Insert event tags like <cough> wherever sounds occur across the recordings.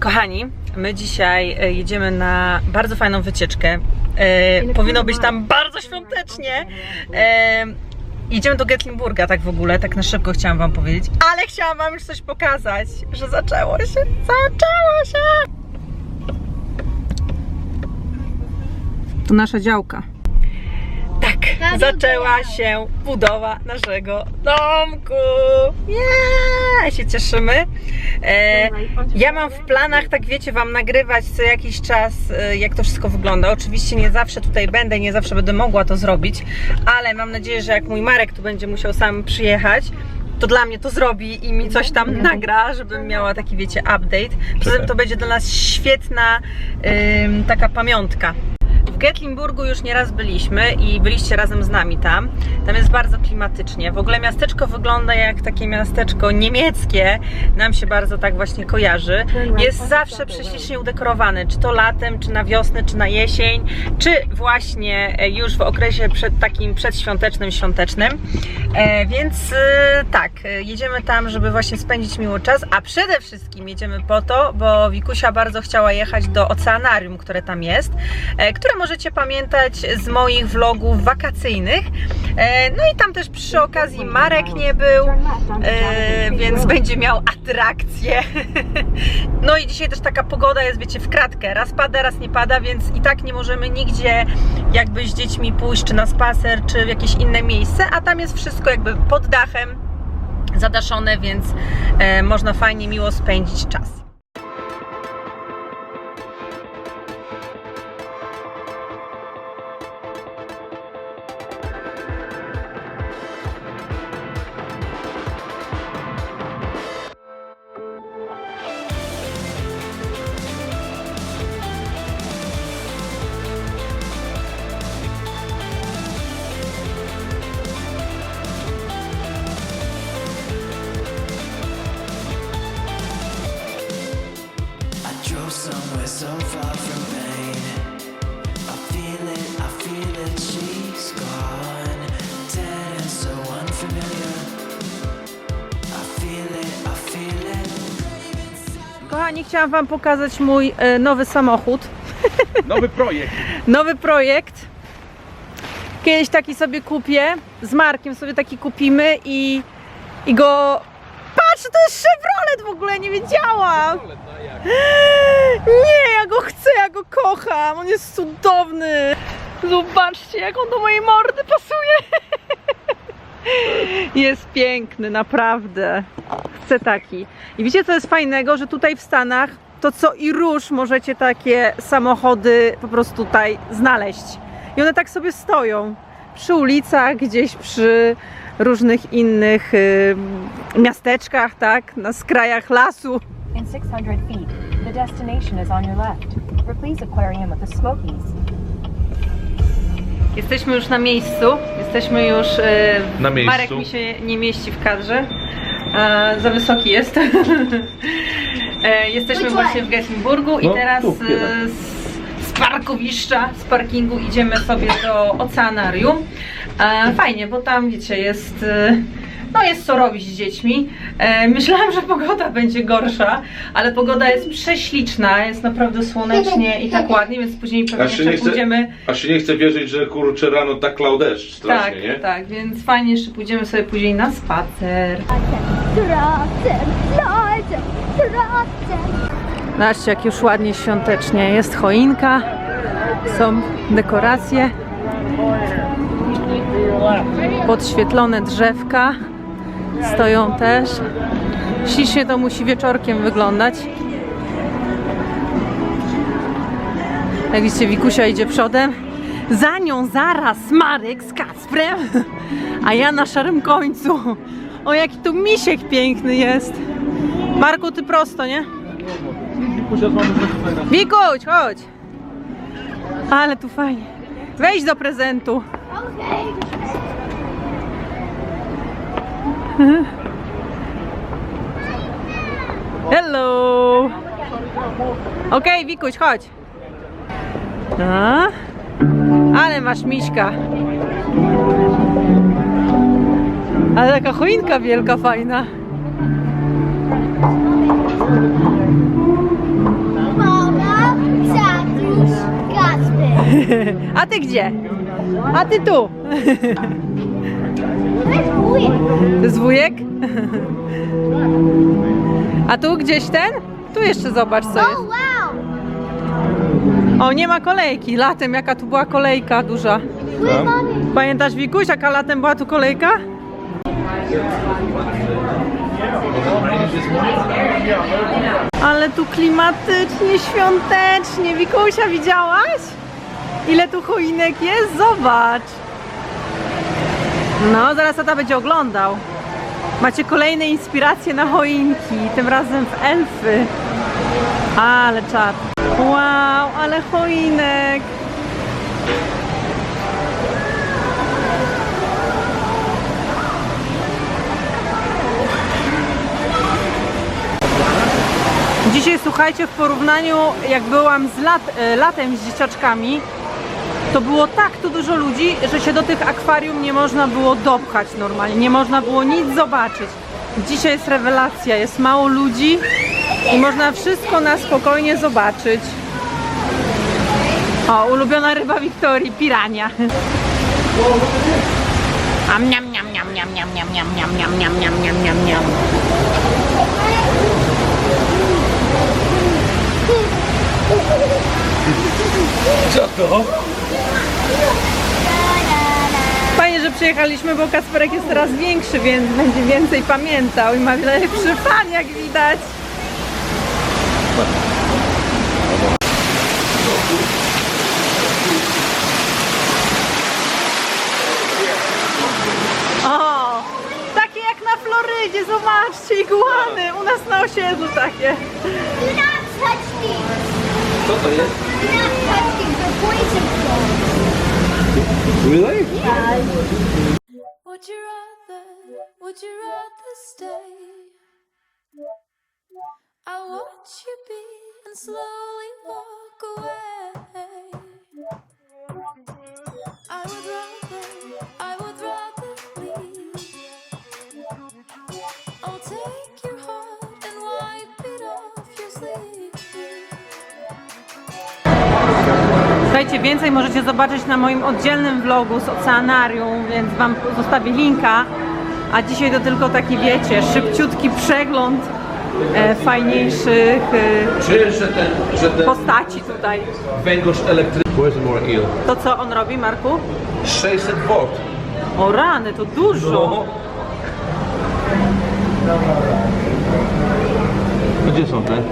Kochani, my dzisiaj e, jedziemy na bardzo fajną wycieczkę. E, powinno być tam bardzo świątecznie. E, idziemy do Getlinburga, tak w ogóle, tak na szybko chciałam Wam powiedzieć, ale chciałam Wam już coś pokazać, że zaczęło się, zaczęło się! To nasza działka. Tak, zaczęła się budowa naszego domku. Yeah! Się cieszymy. E, ja mam w planach, tak wiecie, Wam nagrywać co jakiś czas, e, jak to wszystko wygląda. Oczywiście nie zawsze tutaj będę, nie zawsze będę mogła to zrobić, ale mam nadzieję, że jak mój Marek tu będzie musiał sam przyjechać, to dla mnie to zrobi i mi coś tam nagra, żebym miała taki, wiecie, update. Poza tym to będzie dla nas świetna ym, taka pamiątka. W Getlinburgu już nieraz byliśmy i byliście razem z nami tam. Tam jest bardzo klimatycznie. W ogóle miasteczko wygląda jak takie miasteczko niemieckie. Nam się bardzo tak właśnie kojarzy. Jest zawsze prześlicznie udekorowane, czy to latem, czy na wiosnę, czy na jesień, czy właśnie e, już w okresie przed takim przedświątecznym, świątecznym. E, więc e, tak, jedziemy tam, żeby właśnie spędzić miły czas, a przede wszystkim jedziemy po to, bo Wikusia bardzo chciała jechać do oceanarium, które tam jest, które możecie pamiętać z moich vlogów wakacyjnych. E, No i tam też przy okazji Marek nie był, e, więc będzie miał atrakcję. <laughs> No i dzisiaj też taka pogoda jest, wiecie, w kratkę. Raz pada, raz nie pada, więc i tak nie możemy nigdzie jakby z dziećmi pójść, czy na spacer, czy w jakieś inne miejsce, a tam jest wszystko jakby pod dachem zadaszone, więc e, można fajnie, miło spędzić czas. Chciałam Wam pokazać mój e, nowy samochód. <laughs> Nowy projekt. Nowy projekt. Kiedyś taki sobie kupię. Z Markiem sobie taki kupimy i, i go. Patrz, to jest Chevrolet w ogóle, nie wiedziałam. <gasps> Nie, ja go chcę, ja go kocham. On jest cudowny. Zobaczcie, jak on do mojej mordy pasuje. <laughs> <laughs> Jest piękny, naprawdę. Chcę taki. I wiecie, co jest fajnego, że tutaj w Stanach to co i róż możecie takie samochody po prostu tutaj znaleźć. I one tak sobie stoją przy ulicach, gdzieś przy różnych innych y, miasteczkach, tak, na skrajach lasu. In 600 feet, the destination is on your left. Replace Aquarium with the Smokies. Jesteśmy już na miejscu. Jesteśmy już. e, Na miejscu. Marek mi się nie mieści w kadrze. E, za wysoki jest. <laughs> e, jesteśmy właśnie w Gettinburgu i No, teraz tu, e, z, z parkowiszcza, z parkingu idziemy sobie do oceanarium. E, fajnie, bo tam wiecie, jest. E, no jest co robić z dziećmi. E, myślałam, że pogoda będzie gorsza, ale pogoda jest prześliczna, jest naprawdę słonecznie i tak ładnie, więc później pewnie Aż się jeszcze nie chce- pójdziemy Aż się nie chce wierzyć, że kurczę rano tak lał deszcz strasznie, tak, nie? tak, więc fajnie, jeszcze pójdziemy sobie później na spacer. Tracem. Zobaczcie, jak już ładnie świątecznie. Jest choinka, są dekoracje, podświetlone drzewka stoją też. Ślicznie to musi wieczorkiem wyglądać. Jak widzicie, Wikusia idzie przodem. Za nią zaraz Marek z Kacprem, a ja na szarym końcu. O, jaki tu misiek piękny jest. Marku, ty prosto, nie? Wikuś, chodź! Ale tu fajnie. Wejdź do prezentu. <laughs> Hello! Okej, okay, Wikuś, chodź. A? Ale masz miśka. Ale taka choinka wielka, fajna. Mama, <laughs> A ty gdzie? A ty tu. Wujek. To jest wujek? A tu gdzieś ten? Tu jeszcze zobacz co O, jest. O, nie ma kolejki. Latem jaka tu była kolejka duża. Pamiętasz Wikuś, jaka latem była tu kolejka? Ale tu klimatycznie, świątecznie. Wikusia, widziałaś? Ile tu choinek jest? Zobacz. No, zaraz tata będzie oglądał. Macie kolejne inspiracje na choinki, tym razem w elfy. Ale czad. Wow, ale choinek. Dzisiaj słuchajcie, w porównaniu jak byłam z lat, e, latem z dzieciaczkami, to było tak tu dużo ludzi, że się do tych akwarium nie można było dopchać normalnie, nie można było nic zobaczyć. Dzisiaj jest rewelacja, jest mało ludzi i można wszystko na spokojnie zobaczyć. O, ulubiona ryba Wiktorii, pirania. Am, niam, niam, niam, niam, niam, niam, niam, niam, niam, niam, niam, niam, niam, niam. Co to? Fajnie, że przyjechaliśmy, bo Kasperek jest coraz większy, więc będzie więcej pamiętał i ma lepszy fan, jak widać. O, takie jak na Florydzie, zobaczcie, iguany, u nas na osiedlu takie. Do not touch these. Co to jest? Do not touch these. They're poison. Really? Would you rather, would you rather stay? I watch you be and slowly walk away. Słuchajcie, więcej możecie zobaczyć na moim oddzielnym vlogu z oceanarium, więc Wam zostawię linka. A dzisiaj to tylko taki, wiecie, szybciutki przegląd e, fajniejszych e, Czy, że ten, że ten postaci tutaj. węgorz elektryczny... More? To co on robi, Marku? 600 V. O rany, to dużo. No. Gdzie są te?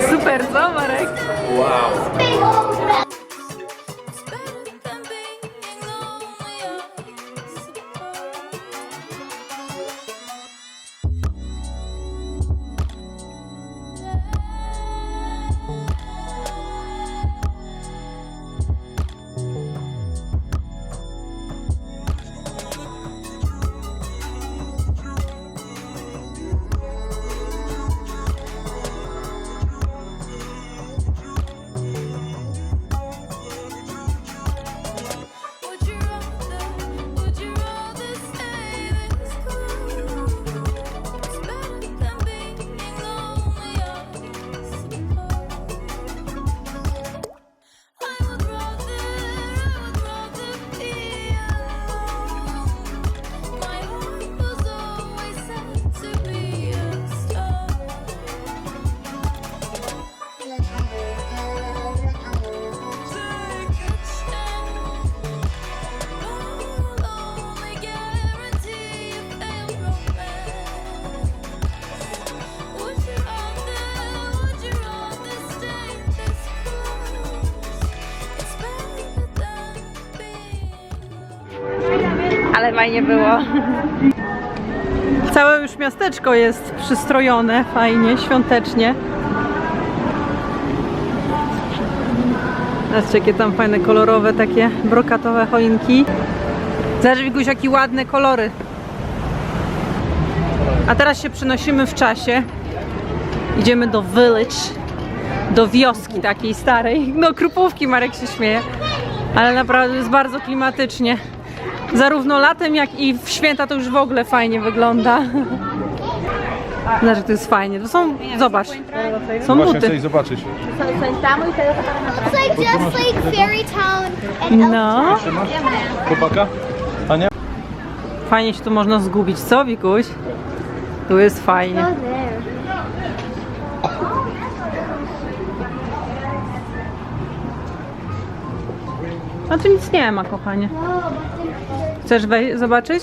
Super, co Marek? Big fajnie było. Całe już miasteczko jest przystrojone fajnie, świątecznie. Zobaczcie, jakie tam fajne, kolorowe, takie brokatowe choinki. Zobacz, Wiguś, jakie ładne kolory. A teraz się przenosimy w czasie. Idziemy do village, do wioski takiej starej. No, krupówki Marek się śmieje. Ale naprawdę jest bardzo klimatycznie. Zarówno latem, jak i w święta to już w ogóle fajnie wygląda. Znaczy, to jest fajnie. To są, zobacz, są Właśnie buty. chcę zobaczyć. It's like just like Fairy Town and No, Chłopaka? Ania? fajnie się tu można zgubić, co Wikuś? Tu jest fajnie. Go there. A tu nic nie ma, kochanie. Chcesz zobaczyć?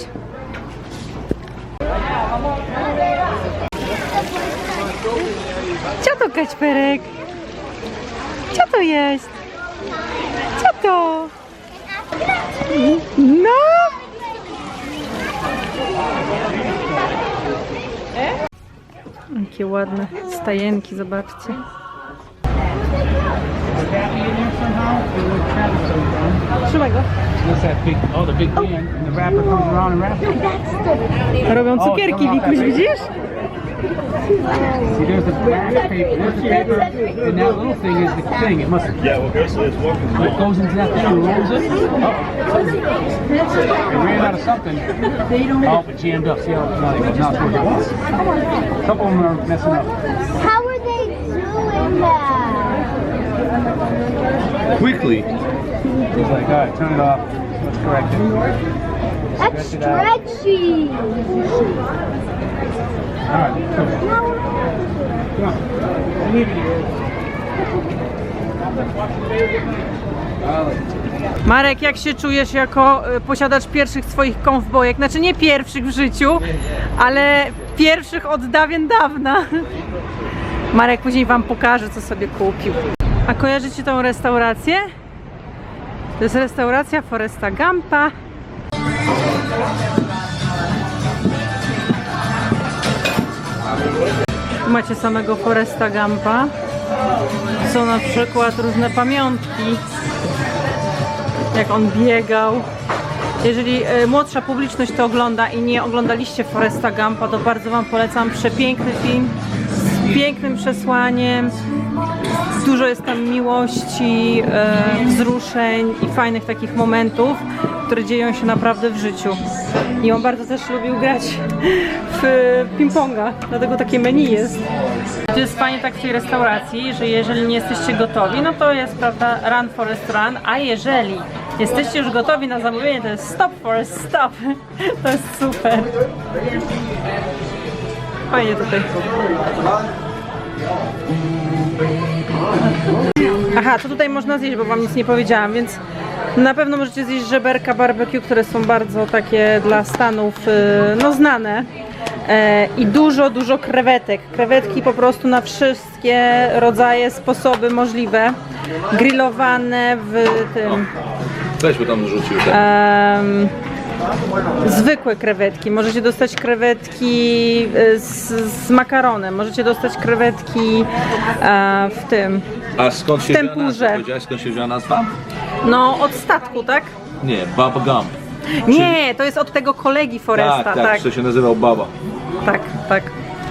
Co to kaćperek? Co to jest? Co to? No! Jakie ładne stajenki, zobaczcie. Trzymaj go. What's that big? Oh, the big oh. band, and the rapper comes around and raps. Robią cukierki, Wikuś, widzisz? See, there's the black paper, there's the paper, and that little thing is the thing. It must. Yeah, well, It goes into that thing and rolls it. Oh, they ran out of something. Oh, but jammed up. See how now they now it's working. A couple of them are messing up. How are they doing that? Quickly. He's like, all right, turn it off. Let's correct it. That's Stretch stretchy. All right, come on. Come on. Leave it here. Marek, jak się czujesz jako y, posiadacz pierwszych swoich konwbojek? Znaczy nie pierwszych w życiu, ale pierwszych od dawien dawna. Marek później wam pokaże, co sobie kupił. A kojarzycie tą restaurację? To jest restauracja Foresta Gampa. Macie samego Foresta Gampa. Są na przykład różne pamiątki jak on biegał. Jeżeli e, młodsza publiczność to ogląda i nie oglądaliście Foresta Gampa, to bardzo Wam polecam. Przepiękny film pięknym przesłaniem. Dużo jest tam miłości, e, wzruszeń i fajnych takich momentów, które dzieją się naprawdę w życiu. I on bardzo też lubił grać w ping-ponga, dlatego takie menu jest. To jest fajnie tak w tej restauracji, że jeżeli nie jesteście gotowi, no to jest, prawda, run forest run, a jeżeli jesteście już gotowi na zamówienie, to jest stop forest stop. <laughs> To jest super. Fajnie tutaj. Aha, to tutaj można zjeść, bo wam nic nie powiedziałam, więc na pewno możecie zjeść żeberka barbecue, które są bardzo takie dla Stanów y, no znane. E, I dużo, dużo krewetek. Krewetki po prostu na wszystkie rodzaje, sposoby możliwe. Grillowane w tym. Weź by tam rzucił. Em, zwykłe krewetki. Możecie dostać krewetki y, z, z makaronem, możecie dostać krewetki e, w tym. A skąd się tempurze. wzięła nazwa? Skąd się wzięła nazwa? No, od statku, tak? Nie, Baba Gump. Nie, to jest od tego kolegi Foresta, tak, tak, tak, tak, to się nazywał Baba. tak,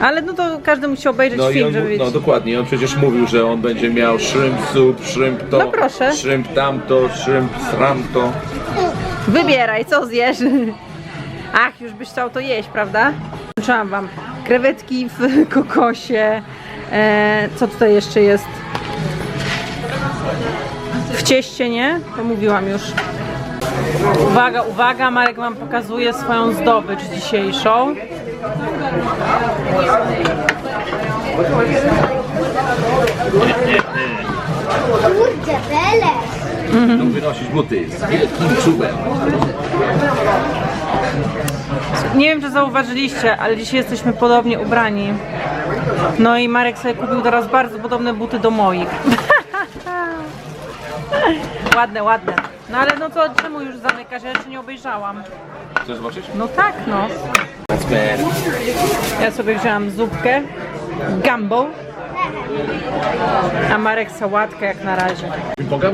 Ale no to każdy musi obejrzeć No i film, on, żeby mu- wiedzieć. no dokładnie, on przecież mówił, że on będzie miał shrimp soup, shrimp to, No proszę. shrimp tamto, shrimp sramto. Wybieraj, co zjesz. Ach, już byś chciał to jeść, prawda? Zaczęłam wam. Krewetki w kokosie. E, co tutaj jeszcze jest? W cieście, nie? To mówiłam już. Uwaga, uwaga, Marek wam pokazuje swoją zdobycz dzisiejszą. Będą wynosić buty z wielkim czubem. Nie wiem, czy zauważyliście, ale dzisiaj jesteśmy podobnie ubrani. No i Marek sobie kupił teraz bardzo podobne buty do moich. <laughs> ładne, ładne. No ale no to czemu już zamykasz? Ja jeszcze nie obejrzałam. Chcesz zobaczyć? No tak, no. Ja sobie wzięłam zupkę, gumbo, a Marek sałatkę jak na razie. Mogę?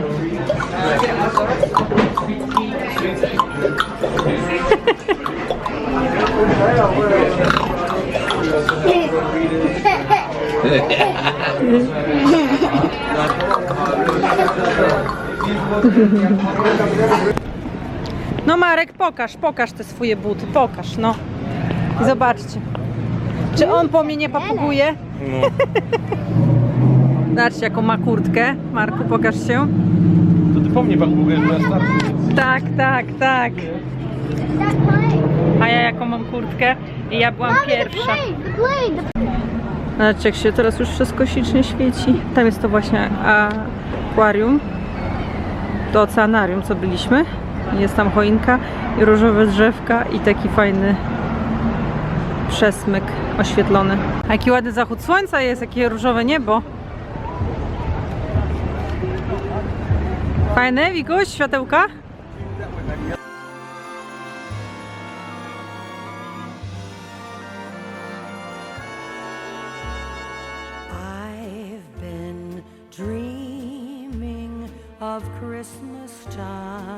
No Marek, pokaż, pokaż te swoje buty, pokaż, no. Zobaczcie. Czy on po mnie nie papuguje? No. Zobaczcie jaką ma kurtkę. Marku, pokaż się. To ty po mnie pan ja starszy. Tak, tak, tak. A ja jaką mam kurtkę? I ja byłam pierwsza. Zobaczcie, jak się teraz już wszystko ślicznie świeci. Tam jest to właśnie akwarium. To oceanarium, co byliśmy. Jest tam choinka i różowe drzewka i taki fajny przesmyk oświetlony. A jaki ładny zachód słońca jest, jakie różowe niebo. Fajne, Wikuś, światełka? I've been dreaming of Christmas time